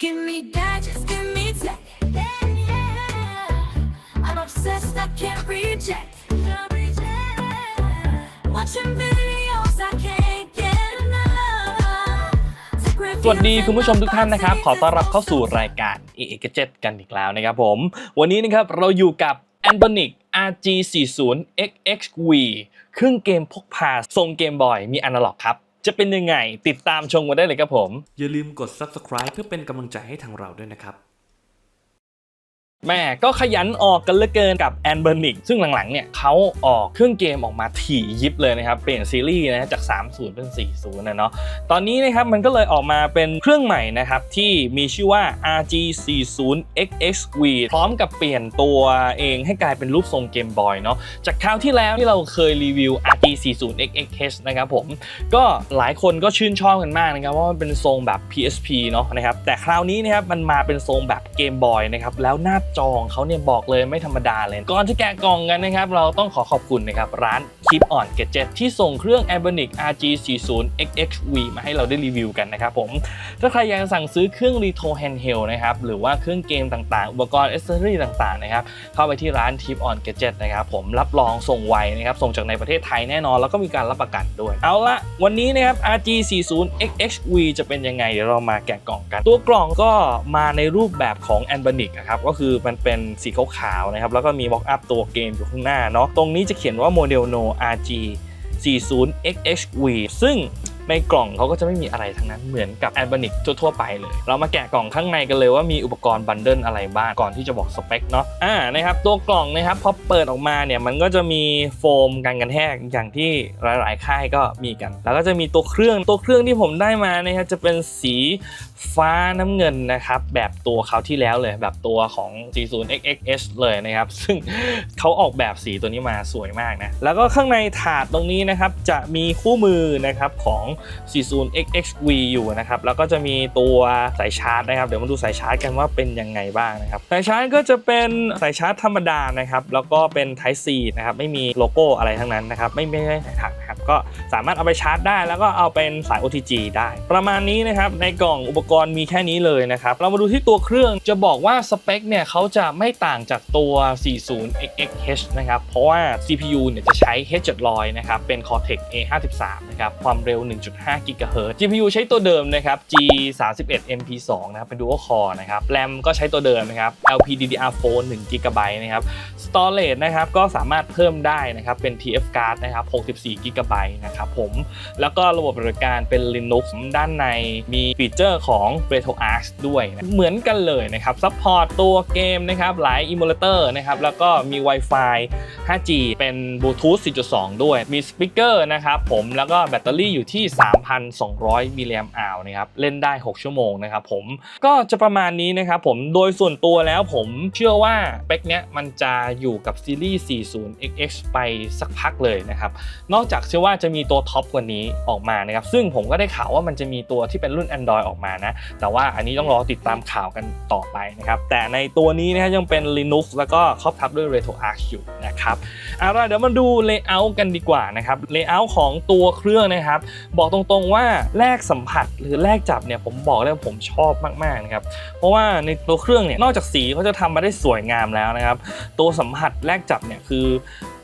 Give me that, just give me that. Yeah. I'm obsessed, I can't reject. Can't reject. Watching videos, I can't get enough. Take สวัสดี refuge คุณผู้ชม in ทุกท่านนะครับ ขอต้อนรับเข้าสู่รายการ e e g a d g e t กันอีกแล้วนะครับผม วันนี้นะครับเราอยู่กับ a n b o n i c RG40 XXV เครื่องเกมพกพาทรงเกมบอยมีอนาล็อกครับ จะเป็นยังไง ติดตามชมกันได้เลยครับผม อย่าลืมกด subscribe เพื่อเป็นกำลังใจให้ทางเราด้วยนะครับ แม่ก็ขยันออกกันเหลือเกินกับ a n b e r n i c ซึ่งหลังๆเนี่ยเขาออกเครื่องเกมออกมาถี่ยิบเลยนะครับ เปลี่ยนซีรีส์นะจาก 30 เป็น 40 นะเนาะตอนนี้นะครับมันก็เลยออกมาเป็นเครื่องใหม่นะครับที่มีชื่อว่า RG40XXV พร้อมกับเปลี่ยนตัวเองให้กลายเป็นรูปทรงเกมบอยเนาะจากคราวที่แล้วที่เราเคยรีวิว RG40XXH นะครับผมก็หลายคนก็ชื่นชอบกันมากนะครับว่ามันเป็นทรงแบบ PSP เนาะนะครับแต่คราวนี้นะครับมันมาเป็นทรงแบบเกมบอยนะครับแล้วหน้าจองเขาเนี่ยบอกเลยไม่ธรรมดาเลย ก่อนที่แกะกล่องกันนะครับ เราต้องขอขอบคุณนะครับ ร้าน Keep On Gadget ที่ส่งเครื่อง a b o n i c RG40XXV มาให้เราได้รีวิวกันนะครับผม ถ้าใครอยากจะสั่งซื้อเครื่อง Retro Handheld นะครับ หรือว่าเครื่องเกมต่างๆ อุปกรณ์เอ c เซอรี่ต่างๆนะครับ เข้าไปที่ร้าน Tip on Gadget นะครับผมรับรองส่งไวนะครับ ส่งจากในประเทศไทยแน่นอน แล้วก็มีการรับประกันด้วย เอาละวันนี้นะครับ RG40XXV จะเป็นยังไง เดี๋ยวเรามาแกะกล่องกัน ตัวกล่องก็มาในรูปแบบของ a n b a n i c ครับก็คือมันเป็นสีขาวๆนะครับแล้วก็มีบล็อกอัพตัวเกมอยู่ข้างหน้าเนาะตรงนี้จะเขียนว่าโมเดล No RG 40XHV ซึ่ง ในกล่องเขาก็จะไม่มีอะไรทั้งนั้นเหมือนกับ a n b a n i c ทั่วๆไปเลย เรามาแกะกล่องข้างในกันเลยว่ามีอุปกรณ์บันเดิลอะไรบ้างก่อนที่จะบอกสเปคเนาะอ่านะครับตัวกล่องนะครับพอเปิดออกมาเนี่ยมันก็จะมีโฟมกันกันแทกอย่างที่หลาย ๆ ค่ายก็มีกัน แล้วก็จะมีตัวเครื่องตัวเครื่องที่ผมได้มานะครับจะเป็นสีฟ้าน้ำเงินนะครับแบบตัวคราที่แล้วเลยแบบตัวของ 40XXS เลยนะครับ ซึ่งเขาออกแบบสีตัวนี้มาสวยมากนะ แล้วก็ข้างในถาดตรงนี้นะครับจะมีคู่มือนะครับของ 40XXV อยู่นะครับ แล้วก็จะมีตัวสายชาร์จนะครับ เดี๋ยวมาดูสายชาร์จกันว่าเป็นยังไงบ้างนะครับ สายชาร์จก็จะเป็นสายชาร์จธรรมดานะครับ แล้วก็เป็น Type C นะครับ ไม่มีโลโก้อะไรทั้งนั้นนะครับ ไม่ไม่ใช่สายถังนะครับ ก็สามารถเอาไปชาร์จได้ แล้วก็เอาเป็นสาย OTG ได้ ประมาณนี้นะครับ ในกล่องอุปกรณ์มีแค่นี้เลยนะครับ เรามาดูที่ตัวเครื่อง จะบอกว่าสเปคเนี่ยเขาจะไม่ต่างจากตัว 40XXH นะครับ เพราะว่า CPU เนี่ยจะใช้ H700 นะครับ เป็น Cortex A53 นะครับ ความเร็ว1.5 GHz GPU ใช้ตัวเดิมนะครับ G31 MP2 นะครับเป็น Dual Core นะครับ RAM ก็ใช้ตัวเดิมนะครับ LPDDR4 1 GB นะครับ Storage นะครับก็สามารถเพิ่มได้นะครับเป็น TF Card นะครับ64 GB นะครับผมแล้วก็ระบบบริการเป็น Linux ด้านในมีฟีเจอร์ของ RetroArch ด้วยนะเหมือนกันเลยนะครับซัพพอร์ตตัวเกมนะครับหลาย Emulator นะครับแล้วก็มี Wi-Fi 5G เป็น Bluetooth 4.2 ด้วย มีสปีกเกอร์นะครับผมแล้วก็แบตเตอรี่อยู่ที่3,200 มิลลิแอมป์อาวนะครับเล่นได้ 6 ชั่วโมงนะครับผมก็จะประมาณนี้นะครับผมโดยส่วนตัวแล้วผมเชื่อว่าเปคเนี้ยมันจะอยู่กับซีรีส์ 40XX ไปสักพักเลยนะครับนอกจากเชื่อว่าจะมีตัวท็อปกว่านี้ออกมานะครับซึ่งผมก็ได้ข่าวว่ามันจะมีตัวที่เป็นรุ่น Android ออกมานะแต่ว่าอันนี้ต้องรอติดตามข่าวกันต่อไปนะครับแต่ในตัวนี้นะฮะยังเป็น Linux แล้วก็ครอบทับด้วย RetroArch อยู่นะครับเอาล่ะเดี๋ยวมาดู Layout กันดีกว่านะครับ Layout ของตัวเครื่องนะครับบอกตรงๆว่าแรกสัมผัสหรือแรกจับเนี่ยผมบอกเลยว่าผมชอบมากๆนะครับเพราะว่าในตัวเครื่องเนี่ยนอกจากสีเขาจะทำมาได้สวยงามแล้วนะครับ ตัวสัมผัสแรกจับเนี่ยคือ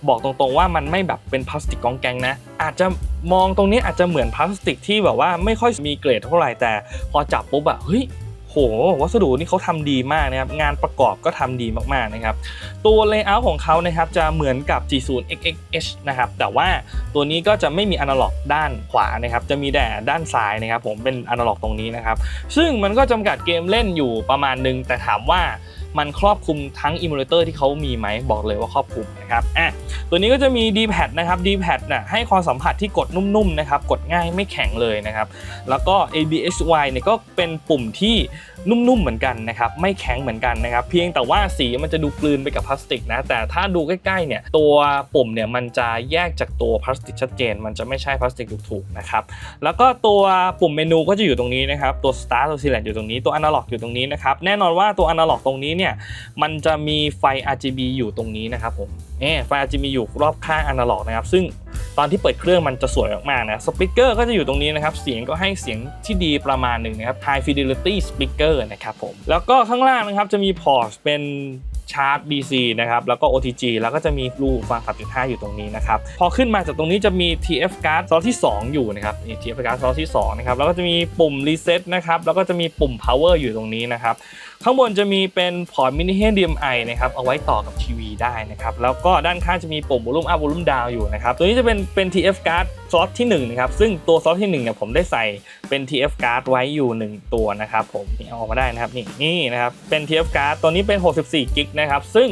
บอกตรงๆว่ามันไม่แบบเป็นพลาสติกกองแกงนะ อาจจะมองตรงนี้อาจจะเหมือนพลาสติกที่แบบว่าไม่ค่อยมีเกรดเท่าไหร่แต่พอจับปุ๊บอะเฮ้ย หวัสดุนี่เขาทำดีมากนะครับงานประกอบก็ทำดีมากๆนะครับตัวเลเยอร์ของเขานะครับจะเหมือนกับ G0XXH นะครับแต่ว่าตัวนี้ก็จะไม่มีอนาล็อกด้านขวานะครับจะมีแต่ด้านซ้ายนะครับผมเป็นอนาล็อกตรงนี้นะครับซึ่งมันก็จำกัดเกมเล่นอยู่ประมาณนึงแต่ถามว่า มันครอบคลุมทั้งอิมูเลเตอร์ที่เขามีไหมบอกเลยว่าครอบคลุมนะครับอะตัวนี้ก็จะมี D-pad นะครับ D-pad น่ะให้ความสัมผัสที่กดนุ่มๆนะครับกดง่ายไม่แข็งเลยนะครับแล้วก็ ABSY เนี่ยก็เป็นปุ่มที่นุ่มๆเหมือนกันนะครับไม่แข็งเหมือนกันนะครับเพียงแต่ว่าสีมันจะดูกลืนไปกับพลาสติกนะแต่ถ้าดูใกล้ๆเนี่ยตัวปุ่มเนี่ยมันจะแยกจากตัวพลาสติกชัดเจน มันจะไม่ใช่พลาสติกถูกๆนะครับแล้วก็ตัวปุ่มเมนูก็จะอยู่ตรงนี้นะครับตัว Start ตัว Select อยู่ตรงนี้ตัว Analog อยู่ตรงนี้นะครับแน่นอนว่าตัว Analog ตรงนี้เนี่ยเนี่ยมันจะมีไฟ RGB อยู่ตรงนี้นะครับผมเออไฟ RGB อยู่รอบข้างอนาล็อกนะครับซึ่ง ตอนที่เปิดเครื่องมันจะสวยมากๆนะสปีกเกอร์ก็จะอยู่ตรงนี้นะครับ เสียงก็ให้เสียงที่ดีประมาณหนึ่งนะครับ High Fidelity Speaker นะครับผม แล้วก็ข้างล่างนะครับจะมีพอร์ตเป็นชาร์จ DC นะครับ แล้วก็ OTG แล้วก็จะมีรูฟัง 3.5 อยู่ตรงนี้นะครับ พอขึ้นมาจากตรงนี้จะมี TF card ซอสที่ 2 อยู่นะครับนี่ TF card ซอสที่ 2 นะครับ แล้วก็จะมีปุ่ม reset นะครับ แล้วก็จะมีปุ่ม power อยู่ตรงนี้นะครับ ข้างบนจะมีเป็นพอร์ตมินิ HDMI นะครับ เอาไว้ต่อกับทีวีได้นะครับ แล้วก็ด้านข้างจะมีปุ่ม volume up volume down อยู่นะครับ ตัวนี้จะเป็นเป็น TF card ซอสที่1นะครับซึ่งตัวซอสที่1เนี่ยผมได้ใส่เป็น TF card ไว้อยู่ 1 ตัวนะครับผมนี่เอาออกมาได้นะครับนี่นี่นะครับเป็น TF card ตัวนี้เป็น 64กิกนะครับซึ่ง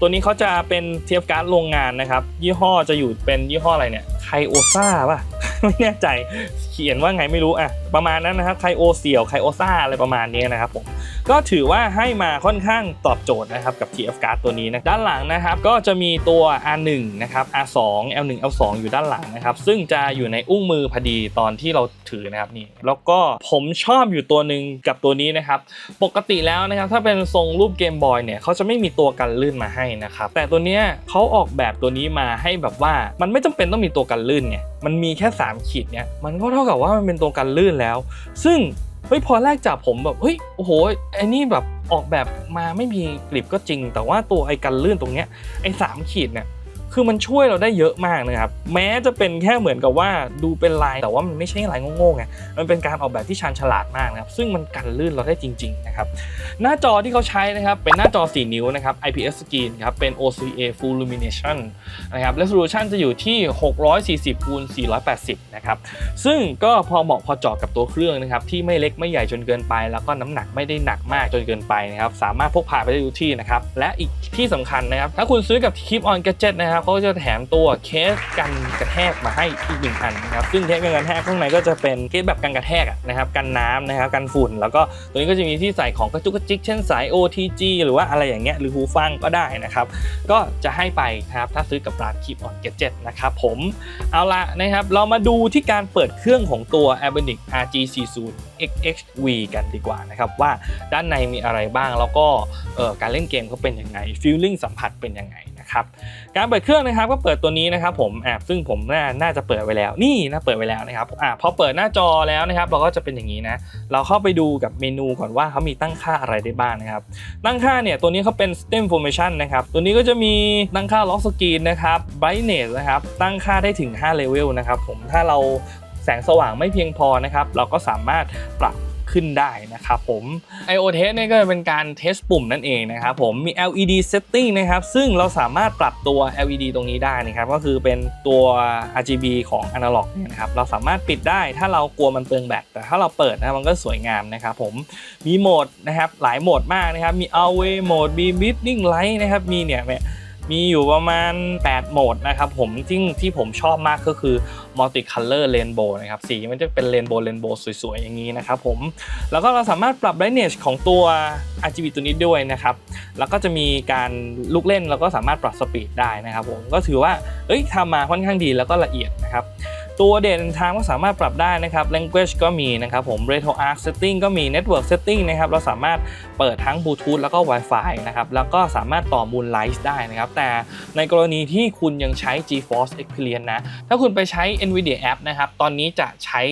ตัวนี้เขาจะเป็น TF card โรงงานนะครับยี่ห้อจะอยู่เป็นยี่ห้ออะไรเนี่ยไคโอซ่าป่ะไม่แน่ใจเขียนว่าไงไม่รู้อะประมาณนั้นนะครับไคโอเสี่ยวไคโอซ่าอะไรประมาณนี้นะครับผม ก็ถือว่าให้มาค่อนข้างตอบโจทย์นะครับกับ TF card ตัวนี้นะด้านหลังนะครับก็จะมีตัว R1 นะครับ R2 L1 L2 อยู่ด้านหลังนะครับซึ่งจะอยู่ในอุ้งมือพอดีตอนที่เราถือนะครับนี่แล้วก็ผมชอบอยู่ตัวหนึ่งกับตัวนี้นะครับปกติแล้วนะครับถ้าเป็นทรงรูปเกมบอยเนี่ยเขาจะไม่มีตัวกันลื่นมาให้นะครับแต่ตัวเนี้ยเขาออกแบบตัวนี้มาให้แบบว่ามันไม่จำเป็นต้องมีตัวกันลื่นไงมันมีแค่ 3 ขีดเนี่ยมันก็เท่ากับว่ามันเป็นตัวกันลื่นแล้ว ซึ่ง เฮ้ยพอแรกจับผมแบบเฮ้ยโอ้โหไอ้นี่แบบออกแบบมาไม่มีกริบก็จริง แต่ว่าตัวไอ้กันลื่นตรงเนี้ยไอ้สามขีดเนี่ย คือมันช่วยเราได้เยอะมากนะครับ แม้จะเป็นแค่เหมือนกับว่าดูเป็นลายแต่ว่ามันไม่ใช่ลายโง่ๆไงมันเป็นการออกแบบที่ชาญฉลาดมากนะครับ ซึ่งมันกันลื่นเราได้จริง ๆ นะครับ หน้าจอที่เขาใช้นะครับเป็นหน้าจอ 4 นิ้วนะครับ IPS screen ครับเป็น OCA Full Illumination นะครับ resolution จะอยู่ที่ 640คูณ480 นะครับ ซึ่งก็พอเหมาะพอเจาะกับตัวเครื่องนะครับที่ไม่เล็กไม่ใหญ่จนเกินไป แล้วก็น้ำหนักไม่ได้หนักมากจนเกินไปนะครับสามารถพกพาไปได้ทุกที่นะครับและอีกที่สำคัญนะครับถ้าคุณซื้อกับ Keep On Gadget นะครับเขาจะแถมตัวเคสกันกระแทกมาให้อีกหนึ่งอันนะครับซึ่งเคสกันกระแทกข้างในก็จะเป็นเคสแบบกันกระแทกนะครับกันน้ำนะครับกันฝุ่น แล้วก็ตัวนี้ก็จะมีที่ใส่ของกระจุกกระจิกเช่นสาย OTG หรือว่าอะไรอย่างเงี้ยหรือหูฟังก็ได้นะครับก็จะให้ไปนะครับถ้าซื้อกับร้าน Keep On Gadget นะครับผมเอาละนะครับเรามาดูที่การเปิดเครื่องของตัว a b e n i c RG40 XXV กันดีกว่านะครับว่าด้านในมีอะไรบ้างแล้วก็การเล่นเกมเขาเป็นยังไง feeling สัมผัสเป็นยังไง นะครับการเปิดเครื่องนะครับก็เปิดตัวนี้นะครับผมอ่าซึ่งผมน่านาจะเปิดไว้แล้วนี่นะเปิดไว้แล้วนะครับอ่าพอเปิดหน้าจอแล้วนะครับเราก็จะเป็นอย่างนี้นะเราเข้าไปดูกับเมนูก่อนว่าเขามีตั้งค่าอะไรได้บ้างนะครับตั้งค่าเนี่ยตัวนี้เขาเป็น System Information นะครับตัวนี้ก็จะมีตั้งค่า Lock Screen นะครับ Brightness นะครับตั้งค่าได้ถึง5 Level นะครับผมถ้าเราแสงสว่างไม่เพียงพอนะครับ เราก็สามารถปรับ ขึ้นได้นะครับผม IO Test เนี่ยก็จะเป็นการเทสปุ่มนั่นเองนะครับผมมี LED Setting นะครับซึ่งเราสามารถปรับตัว LED ตรงนี้ได้นะครับก็คือเป็นตัว RGB ของ Analog เนี่ยนะครับเราสามารถปิดได้ถ้าเรากลัวมันเปลืองแบตแต่ถ้าเราเปิดนะมันก็สวยงามนะครับผมมีโหมดนะครับหลายโหมดมากนะครับมี Away โหมดมี Bleeding Light นะครับมีเนี่ยเนี่ย มีอยู่ประมาณ 8 โหมดนะครับผมที่ที่ผมชอบมากก็คือ Multicolor Rainbow นะครับสีมันจะเป็นเรนโบว์เรนโบว์สวยๆ อย่างนี้นะครับผม แล้วก็เราสามารถปรับ brightness ของตัว RGB ตัวนี้ด้วยนะครับ แล้วก็จะมีการลูกเล่นแล้วก็สามารถปรับสปีดได้นะครับผมก็ถือว่าเอ้ยทำมาค่อนข้างดีแล้วก็ละเอียดนะครับ ตัวเด่นทางก็สามารถปรับได้นะครับ language ก็มีนะครับผม retro arc setting ก็มี network setting นะครับ เราสามารถเปิดทั้ง bluetooth แล้วก็ wifi นะครับ แล้วก็สามารถต่อ moonlight ได้นะครับ แต่ในกรณีที่คุณยังใช้ GeForce Experience นะ ถ้าคุณไปใช้ NVIDIA App นะครับ ตอนนี้จะใช้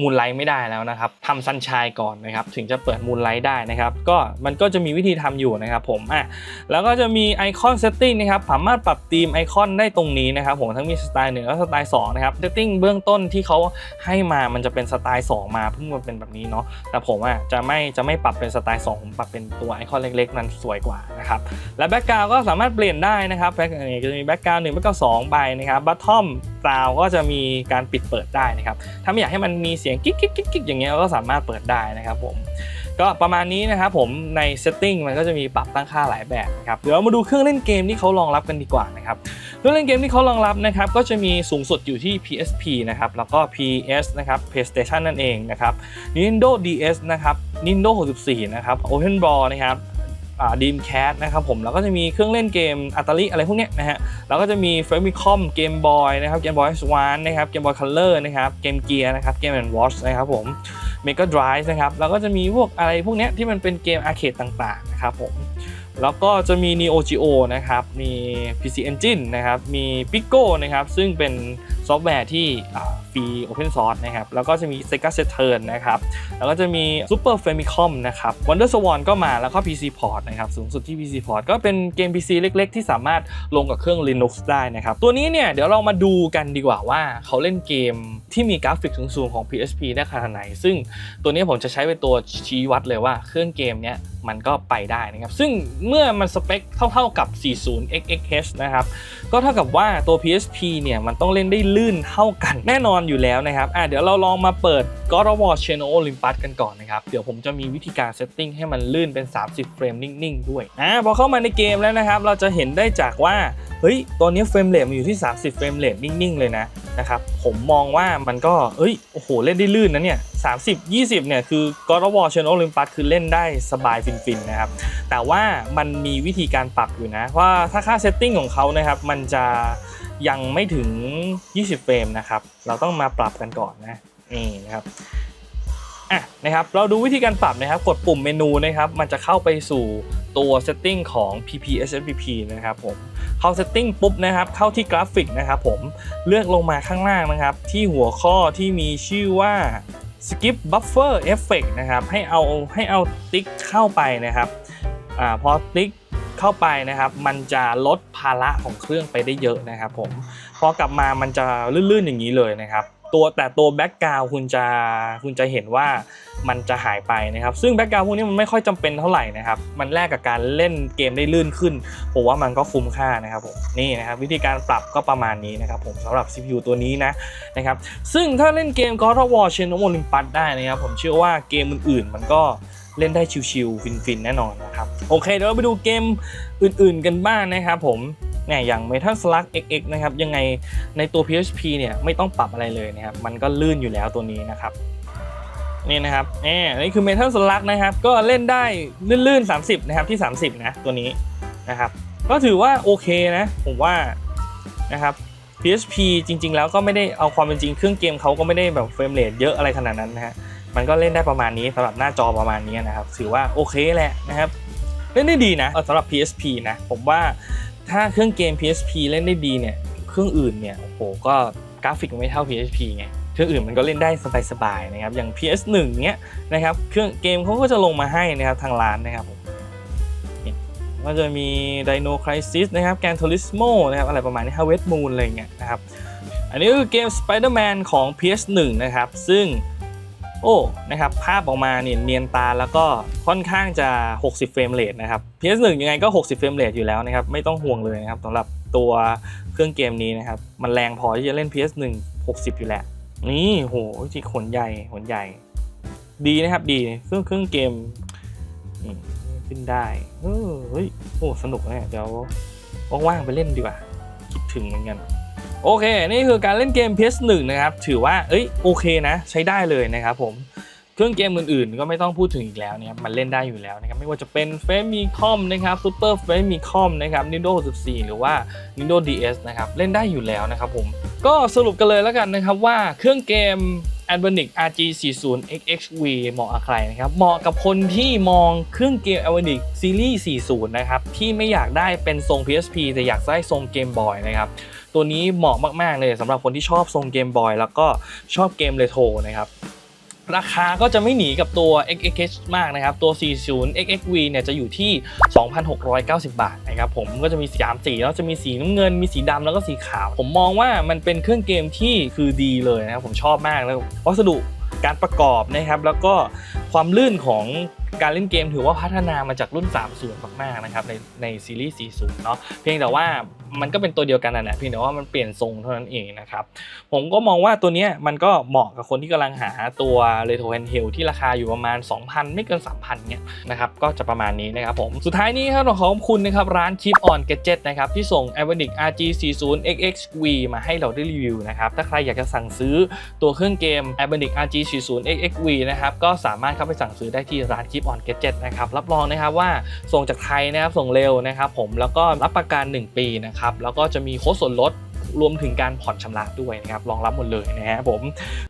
มูลไลท์ไม่ได้แล้วนะครับทำซันช n ยก่อนนะครับถึงจะเปิดมูลไลท์ได้นะครับก็มันก็จะมีวิธีทำอยู่นะครับผมอะแล้วก็จะมีไอคอนเซตติ้งนะครับสามารถปรับธีมไอคอนได้ตรงนี้นะครับผมทั้งมีสไตล์หนึ่งและสไตล์2นะครับเซตติ้งเบื้องต้นที่เขาให้มามันจะเป็นสไตล์2มาเพิ่งมาเป็นแบบนี้เนาะแต่ผมอะจะไม่จะไม่ปรับเป็นสไตล์2ผมปรับเป็นตัวไอคอนเล็กๆ นั้นสวยกว่านะครับและแบ็กกราวก็สามารถเปลี่ยนได้นะครับแบ็กจะมีแบ็กกราวหนึ่งแบ็กกราวสองใบนะครับบัตทอมกราวก็จะมีการปิดเปิดได้นะครับถ้าไม่อยากให้มันมีเสียงกิ๊กกิ๊กกิ๊กอย่างเงี้ยเราก็สามารถเปิดได้นะครับผมก็ประมาณนี้นะครับผมใน setting มันก็จะมีปรับตั้งค่าหลายแบบนะครับเดี๋ยวมาดูเครื่องเล่นเกมที่เขารองรับกันดีกว่านะครับเครื่องเล่นเกมที่เขารองรับนะครับก็จะมีสูงสุดอยู่ที่ PSP นะครับแล้วก็ PS นะครับ PlayStation นั่นเองนะครับ Nintendo DS นะครับ Nintendo 64 นะครับ Open Ball นะครับ ดีมแคสนะครับผมแล้วก็จะมีเครื่องเล่นเกมอัตลิอะไรพวกเนี้ยนะฮะแล้วก็จะมี f a m i c o m Game Boy นะครับ Game Boy Advance นะครับ Game Boy Color นะครับ Game Gear นะครับ Game Watch นะครับผม Mega Drive นะครับแล้วก็จะมีพวกอะไรพวกเนี้ยที่มันเป็นเกมอาร์เคดต่างๆนะครับผมแล้วก็จะมี Neo Geo นะครับมี PC Engine นะครับมี Pico นะครับซึ่งเป็น ซอฟต์แวร์ที่ฟรี Open Source นะครับ แล้วก็จะมี Sega Saturn นะครับ แล้วก็จะมี Super Famicom นะครับ Wonder Swan ก็มาแล้วก็ PC Port นะครับ สูงสุดที่ PC Port ก็เป็นเกม PC เล็กๆ ที่สามารถลงกับเครื่อง Linux ได้นะครับ ตัวนี้เนี่ย เดี๋ยวเรามาดูกันดีกว่าว่าเขาเล่นเกมที่มีกราฟิกสูงๆของ PSP ได้ขนาดไหน ซึ่งตัวนี้ผมจะใช้เป็นตัวชี้วัดเลยว่าเครื่องเกมเนี้ย มันก็ไปได้นะครับ ซึ่งเมื่อมันสเปคเท่าๆกับ 40xxh นะครับ ก็เท่ากับว่าตัว PSP เนี่ยมันต้องเล่นได้ลื่นเท่ากันแน่นอนอยู่แล้วนะครับอะเดี๋ยวเราลองมาเปิด God of War Channel Olympus กันก่อนนะครับ เดี๋ยวผมจะมีวิธีการเซตติ้งให้มันลื่นเป็น 30 เฟรมนิ่ง ๆ ด้วยอะพอเข้ามาในเกมแล้วนะครับ เราจะเห็นได้จากว่า เฮ้ย ตอนนี้เฟรมเรทมันอยู่ที่ 30 เฟรมเรทนิ่ง ๆ เลยนะนะครับ ผมมองว่ามันก็เอ้ย โอ้โห เล่นได้ลื่นนะเนี่ย 30 20 เนี่ย คือ God of War Channel Olympus คือเล่นได้สบายฟิน ๆ นะครับ แต่ว่ามันมีวิธีการปรับอยู่นะ ว่าถ้าค่าเซตติ้งของเขานะครับ มันจะยังไม่ถึง 20 เฟรมนะครับ เราต้องมาปรับกันก่อนนะ นี่นะครับอะนะครับ เราดูวิธีการปรับนะครับ กดปุ่มเมนูนะครับ มันจะเข้าไปสู่ตัวเซตติ้งของ PPSFPP นะครับผมเข้าเซตติ้งปุ๊บนะครับ เข้าที่กราฟิกนะครับผมเลือกลงมาข้างล่างนะครับ ที่หัวข้อที่มีชื่อว่า skip buffer effect นะครับ ให้เอาให้เอาติ๊กเข้าไปนะครับอ่าพอติ๊กเข้าไปนะครับ มันจะลดภาระของเครื่องไปได้เยอะนะครับผมพอกลับมามันจะลื่นๆอย่างนี้เลยนะครับ ตัวแต่ตัวแบ็กกราวคุณจะคุณจะเห็นว่ามันจะหายไปนะครับ ซึ่งแบ็กกราวพวกนี้มันไม่ค่อยจำเป็นเท่าไหร่นะครับ มันแลกกับการเล่นเกมได้ลื่นขึ้นผมว่ามันก็คุ้มค่านะครับผมนี่นะครับวิธีการปรับก็ประมาณนี้นะครับผมสำหรับ CPU ตัวนี้นะนะครับซึ่งถ้าเล่นเกม God of War Channel Olympus ได้นะครับผมเชื่อว่าเกมอื่นๆ มันก็เล่นได้ชิวๆฟินๆ แน่นอนนะครับ โอเค เดี๋ยวเราไปดูเกมอื่นๆกันบ้างนะครับผม เนี่ยอย่าง Metal Slug XX นะครับยังไงในตัว PSP เนี่ยไม่ต้องปรับอะไรเลยนะครับมันก็ลื่นอยู่แล้วตัวนี้นะครับนี่นะครับนี่นี่คือ Metal Slug นะครับก็เล่นได้ลื่นๆ 30 นะครับที่ 30 นะตัวนี้นะครับก็ถือว่าโอเคนะผมว่านะครับ PSP จริง ๆ แล้วก็ไม่ได้เอาความเป็นจริงเครื่องเกมเขาก็ไม่ได้แบบเฟรมเรทเยอะอะไรขนาดนั้นนะฮะมันก็เล่นได้ประมาณนี้สำหรับหน้าจอประมาณนี้นะครับถือว่าโอเคแหละนะครับเล่นได้ดีนะสำหรับ PSP นะผมว่า ถ้าเครื่องเกม PSP เล่นได้ดีเนี่ย เครื่องอื่นเนี่ยโอ้โหก็กราฟิกไม่เท่า PSP ไงเครื่องอื่นมันก็เล่นได้สบายๆนะครับอย่าง PS1 เนี้ยนะครับเครื่องเกมเขาก็จะลงมาให้นะครับทางร้านนะครับก็จะมี Dino Crisis นะครับ Gran Turismo นะครับอะไรประมาณนี้ Harvest Moon อะไรเงี้ยนะครับ อันนี้คือเกม Spider-Man ของ PS1 นะครับ ซึ่ง โอ้นะครับภาพออกมาเนี่ยเนียนตาแล้วก็ค่อนข้างจะ 60 เฟรมเรทนะครับ PS1 ยังไงก็ 60 เฟรมเรทอยู่แล้วนะครับไม่ต้องห่วงเลยนะครับสำหรับตัวเครื่องเกมนี้นะครับ มันแรงพอที่จะเล่น PS1 60 อยู่แล้วนี่โหจีขนใหญ่ขนใหญ่ ดีนะครับดีเครื่องเครื่องเกมขึ้นได้เออเฮ้ยโอ้สนุกนะเดี๋ยวว่างๆไปเล่นดีกว่า คิดถึงเหมือนกัน โอเค นี่คือการเล่นเกม PS1 นะครับ ถือว่า เอ้ย โอเคนะ ใช้ได้เลยนะครับผม เครื่องเกมอื่นๆ ก็ไม่ต้องพูดถึงอีกแล้วนะครับ มันเล่นได้อยู่แล้วนะครับ ไม่ว่าจะเป็น Famicom นะครับ Super Famicom นะครับ Nintendo 64 หรือว่า Nintendo DS นะครับ เล่นได้อยู่แล้วนะครับผม ก็สรุปกันเลยแล้วกันนะครับว่าเครื่องเกม a b o n i c RG40 XXV เหมาะกับใครนะครับ เหมาะกับคนที่มองเครื่องเกม a b o n i c Series 40 นะครับ ที่ไม่อยากได้เป็นทรง PSP แต่อยากได้ทรงเกมบอยนะครับ ตัวนี้เหมาะมาก ๆ เลยสำหรับคนที่ชอบทรงเกมบอยแล้วก็ชอบเกมเรโทรนะครับ ราคาก็จะไม่หนีกับตัว XXH มากนะครับ ตัว 40 XXV เนี่ยจะอยู่ที่ 2,690 บาทนะครับผมก็จะมีสี3สีแล้วจะมีสีน้ำเงิน มีสีดำแล้วก็สีขาว ผมมองว่ามันเป็นเครื่องเกมที่คือดีเลยนะครับผมชอบมากแล้ววัสดุการประกอบนะครับ แล้วก็ความลื่นของ การเล่นเกมถือว่าพัฒนามาจากรุ่น 30 มากๆนะครับในในซีรีส์ 40 เนาะเพียงแต่ว่ามันก็เป็นตัวเดียวกันนั่นแหละเพียงแต่ว่ามันเปลี่ยนทรงเท่านั้นเองนะครับผมก็มองว่าตัวเนี้ยมันก็เหมาะกับคนที่กำลังหาตัว Retro Handheld ที่ราคาอยู่ประมาณ 2,000 ไม่เกิน 3,000เนี่ยนะครับก็จะประมาณนี้นะครับผมสุดท้ายนี้ครับเราขอขอบคุณนะครับร้าน Keep On Gadget นะครับที่ส่ง a v a n i c RG40 XXV มาให้เราได้รีวิวนะครับถ้าใครอยากจะสั่งซื้อตัวเครื่องเกม a v a n i c RG40 XXV นะครับก็สามารถเข้าไปสั่งซื้อได้ที่ร้าน Keep On Gadget นะครับรับรองนะครับว่าส่งจากไทยนะครับส่งเร็วนะครับผมแล้วก็รับประกัน 1 ปีนะครับแล้วก็จะมีโค้ดส่วนลดรวมถึงการผ่อนชำระด้วยนะครับรองรับหมดเลยนะครับผม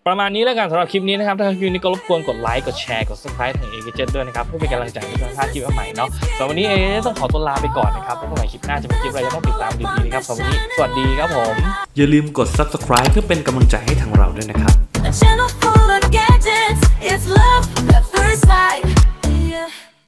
ประมาณนี้แล้วกันสำหรับคลิปนี้นะครับถ้าคลิปนี้ก็รบกวนกดไลค์กดแชร์กด subscribe ทางเอเจด้วยนะครับเพื่อเป็นกำลังใจให้กับท่านคลิปใหม่ๆเนาะสำหรับวันนี้เอต้องขอตัวลาไปก่อนนะครับพบกันใหม่คลิปหน้าจะเป็นคลิปอะไรก็ต้องติดตามดีๆนะครับสำหรับวันนี้สวัสดีครับผม อย่าลืมกด subscribe เพื่อเป็นกำลังใจให้ทางเราด้วยนะครับ A channel full of gadgets. It's love at first sight. Yeah.